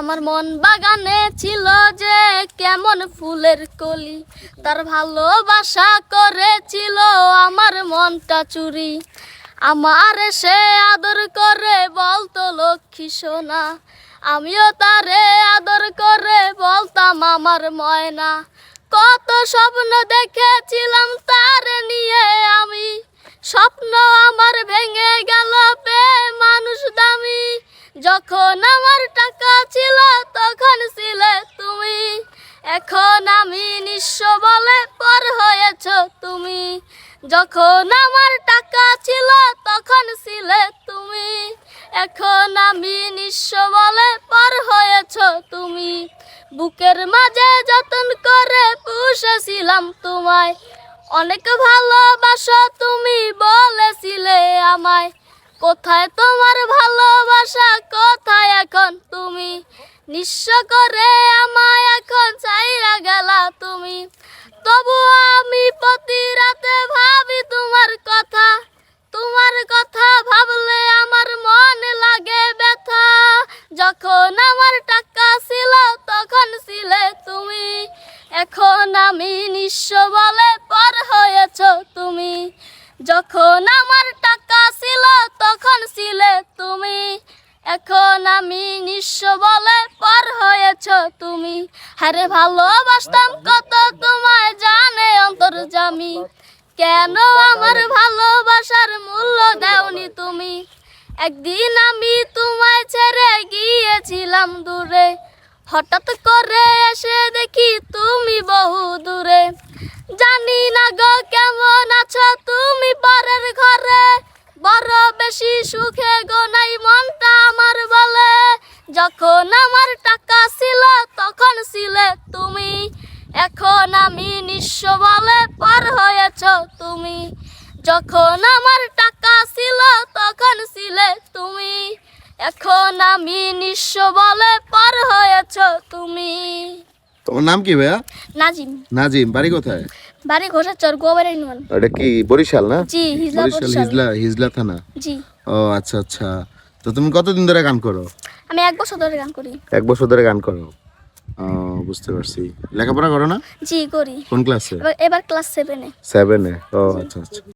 আমার মন বাগানে ছিল যে কেমন ফুলের কলি। তার ভালোবাসা করেছিল আমার মনটা চুরি। আমার সে আদর করে বলতো লক্ষ্মী সোনা। আমিও তারে আদর করে বলতাম আমার ময়না। কত স্বপ্ন দেখেছিলাম তার নিয়ে আমি। স্বপ্ন আমার ভেঙে গেল পে মানুষ দামি। যখন আমার টাকা বলে পর হয়েছ তুমি। যখন আমার টাকা ছিল তখন ছিলে তুমি। এখন আমি নিঃস্ব বলে পর হয়েছ তুমি। বুকের মাঝে যতন করে পুষেছিলাম তোমায়। অনেক ভালোবাসো তুমি বলেছিলে আমায়। কোথায় তোমার ভালোবাসা, কোথায় এখন তুমি? নিঃস্ব করে আমায় এখন চাইরা গেলা তুমি। তবু আমি প্রতি রাতে ভাবি তোমার কথা। তোমার কথা ভাবলে আমার মনে লাগে ব্যথা। যখন আমার টাকা ছিল, তখন ছিলে তুমি। এখন আমি নিঃস্ব বলে পর হয়েছ তুমি। যখন আমার টাকা ছিল, তখন ছিলে তুমি। এখন আমি নিঃস্ব বলে পর হয়েছ তুমি। হারে ভালোবাসতাম কত কেন আমার ভালোবাসার মূল্য দাওনি তুমি? একদিন আমি তোমায় ছেড়ে গিয়েছিলাম দূরে। হঠাৎ করে এসে দেখি তুমি বহু দূরে। জানি না গো কেমন আছো তুমি পরের ঘরে। বড় বেশি সুখে গো নাই মনটা আমার বলে। যখন আমার টাকা ছিল তখন ছিলে তুমি। এখন আমি নিঃস্ব বলে পার হয়েছ তুমি। যখন আমার টাকা ছিল তখন ছিলে তুমি। এখন আমি নিঃস্ব বলে পার হয়েছ তুমি। তোমার নাম কি ভাইয়া? নাজিম। নাজিম বাড়ি কোথায়? বাড়ি ঘোষাচর গোবার ইউনিয়ন। ওটা কি বরিশাল না? জি হিজলা বরিশাল। হিজলা হিজলা থানা? জি। ও আচ্ছা আচ্ছা। তো তুমি কতদিন ধরে গান করো? আমি এক বছর ধরে গান করি। এক বছর ধরে গান করো। বুঝতে পারছি। লেখাপড়া করো না? জি করি। কোন ক্লাসে এবার ক্লাস সেভেনে এ। ও আচ্ছা আচ্ছা।